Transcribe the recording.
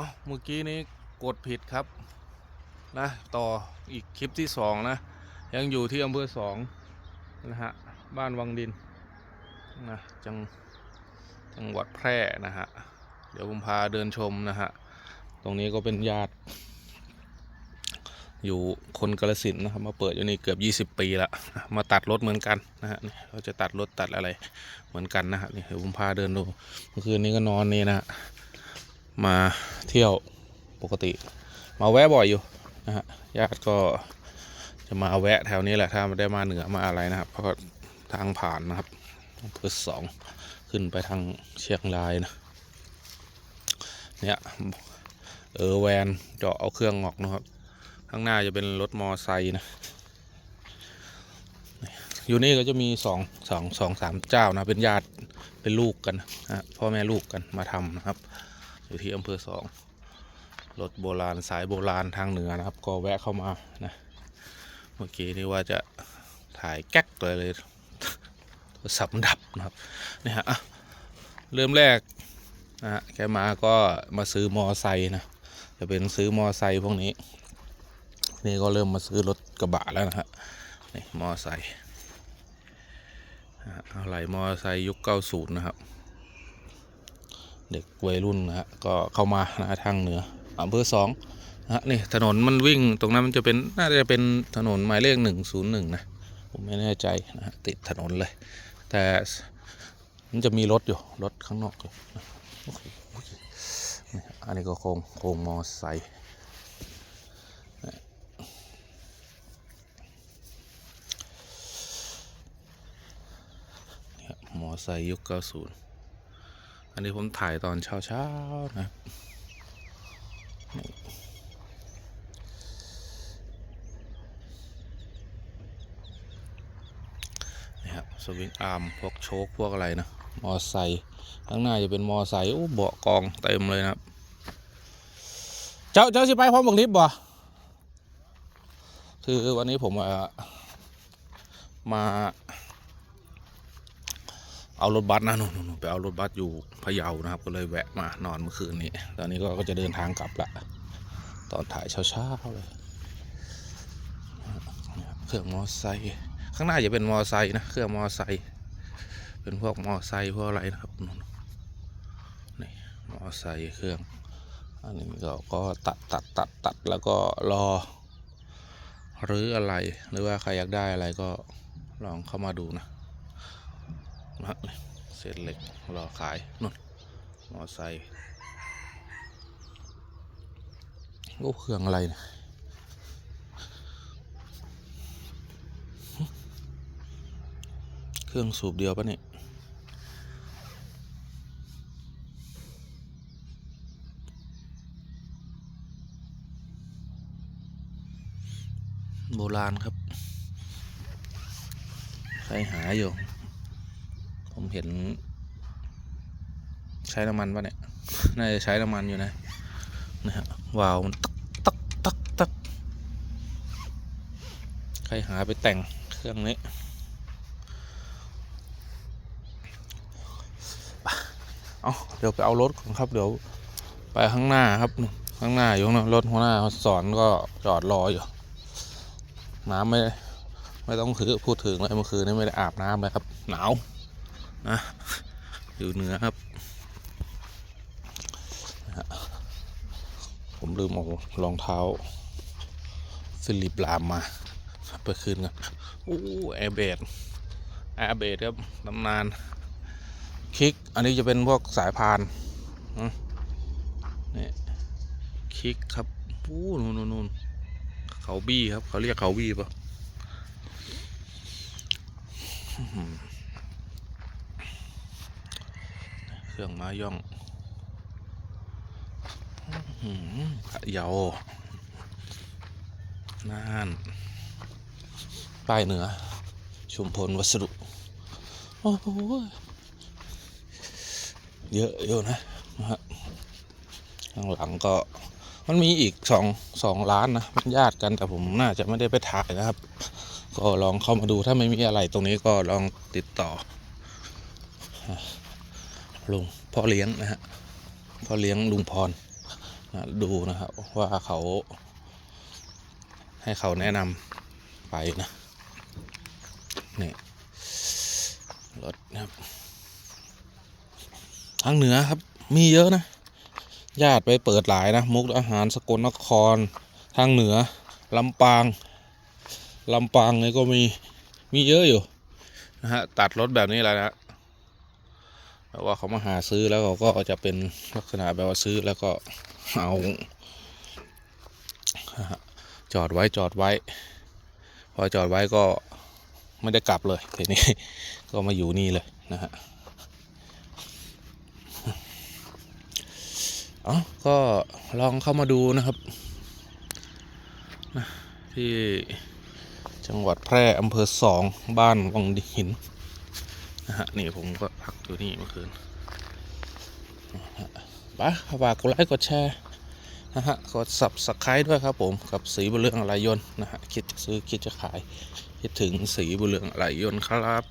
อ๋อเมื่อกี้นี้กดผิดครับนะต่ออีกคลิปที่สองนะ ยังอยู่ที่อำเภอสองนะฮะ บ้านวังดินนะจังจังหวัดแพร่นะฮะ เดี๋ยวผมพาเดินชมนะฮะ ตรงนี้ก็เป็นญาติ อยู่คนกระสินนะครับมาเปิดอยู่นี่เกือบ 20 ปีละมาตัดรถเหมือนกันนะฮะเขาจะตัดรถตัดอะไรเหมือนกันนะฮะนี่เดี๋ยวผมพาเดินดูเมื่อคืนนี้ก็นอนนี่นะฮะ มาเที่ยวปกติ มาแวะบ่อยอยู่นะฮะญาติก็จะมาแวะแถวนี้แหละถ้าไม่ได้มาเหนือมาอะไรนะครับ เพราะทางผ่านนะครับอำเภอสองขึ้นไปทางเชียงรายนะเนี่ยเออแวนเจาะเอาเครื่องออกนะครับ ข้างหน้าจะเป็นรถมอไซค์นะอยู่นี่ก็จะมีสองสองสองสามเจ้านะเป็นญาติเป็นลูกกันนะพ่อแม่ลูกกันมาทำนะครับ อยู่ที่อำเภอสองรถโบราณสายโบราณทางเหนือนะครับ ก็แวะเข้ามานะเมื่อกี้นี่ว่าจะถ่ายแก๊กเลยเลยโทรศัพท์ดับนะครับนี่ฮะเริ่มแรกนะฮะแกมาก็มาซื้อมอไซค์นะจะเป็นซื้อมอไซค์พวกนี้นี่ก็เริ่มมาซื้อรถกระบะแล้วนะฮะนี่มอไซค์นะฮะอะไรมอไซค์ยุค 90 นะครับ เด็กวัยรุ่นนะฮะก็เข้ามานะฮะทางเหนืออำเภอสองนะฮะนี่ถนนมันวิ่งตรงนั้นมันจะเป็นน่าจะเป็นถนนหมายเลข101นย์หนึ่งนะผมไม่แน่ใจนะฮะติดถนนเลย แต่มันจะมีรถอยู่รถข้างนอกอยู่นะอันนี้ก็โคงโคงมอไซค์มอไซค์ยุค90 อันนี้ผมถ่ายตอนเช้าๆนะนี่นี่ครับสวิงอาร์มพวกโชคพวกอะไรนะมอไซค์ข้างหน้าจะเป็นมอไซค์โอ้เบาะกองเต็มเลยนะครับ เจ้าเจ้าสิไปพร้อมบังลิฟต์บ่คือวันนี้ผมมา เอารถบัสนะนู่นไปเอารถบัสอยู่พะเยานะครับ ก็เลยแวะมานอนเมื่อคืนนี้ ตอนนี้ก็จะเดินทางกลับละ ตอนถ่ายเช้าๆเลย เครื่องมอไซค์ ข้างหน้าจะเป็นมอไซค์นะ เครื่องมอไซค์ เป็นพวกมอไซค์พวกอะไรนะครับนู่นนี่มอไซค์เครื่อง อันนี้ก็ก็ตัดตัดตัดตัดแล้วก็รอ หรืออะไร หรือว่าใครอยากได้อะไรก็ลองเข้ามาดูนะ นะเศษเหล็กรอขายนู่นมอไซค์โอ้เครื่องอะไรเนี่ยเครื่องสูบเดียวปะเนี่ยโบราณครับ ใครหาอยู่ ผมเห็น ใช้น้ำมันปะเนี่ย น่าจะใช้น้ำมันอยู่นะนะฮะวาวมันตักตักตักตักใครหาไปแต่งเครื่องนี้เอาเดี๋ยวไปเอารถครับ เดี๋ยวไปข้างหน้าครับ ข้างหน้าอยู่ข้างหน้ารถหัวหน้าสอนก็จอดรออยู่ น้ำไม่ได้ไม่ต้องคือพูดถึงเลยเมื่อคืนนี้ไม่ได้อาบน้ำเลยครับ หนาว นะอยู่เหนือครับ ผมลืมเอารองเท้าฟิลิปลามมาไปคืนกันอู้แอร์เบดแอร์เบดครับตำนาน คลิก อันนี้จะเป็นพวกสายพานนี่คลิกครับอู้นู่นนู่นนู่นเขาบี้ครับ เขาเรียกเขาบี้ปะอื้อหือ เครื่องม้าย่องอื้อหือขะเยาน่านป้ายเหนือ ชุมพลวัสดุ โอ้โห เยอะอยู่นะนะฮะข้างหลังก็มันมีอีกสองสองร้านนะเป็นญาติกันแต่ผมน่าจะไม่ได้ไปถ่ายนะครับ ก็ลองเข้ามาดูถ้าไม่มีอะไรตรงนี้ก็ลองติดต่อ ลุงพ่อเลี้ยงนะฮะพ่อเลี้ยงลุงพรนะดูนะครับว่าเขา ให้เขาแนะนำไปนะนี่รถนะครับทางเหนือครับมีเยอะนะ ญาติไปเปิดหลายนะ มุกอาหารสกลนคร ทางเหนือลำปางลำปางเนี่ยก็มีมีเยอะอยู่นะฮะตัดรถแบบนี้แหละนะ แบบว่าเขามาหาซื้อแล้วเขาก็จะเป็นลักษณะแบบว่าซื้อแล้วก็เอาจอดไว้จอดไว้ พอจอดไว้ก็ไม่ได้กลับเลยทีนี้ก็มาอยู่นี่เลยนะฮะเอ๋อก็ลองเข้ามาดูนะครับ ที่จังหวัดแพร่อำเภอสองบ้านวังหิน นะฮะนี่ผมก็พักอยู่นี่เมื่อคืนนะฮะฝากกดไลค์กดแชร์นะฮะกด subscribe ด้วยครับผมกับสีบุญเรืองอะไรยน์นะฮะคิดจะซื้อคิดจะขายคิดถึงสีบุญเรืองอะไรยน์ครับ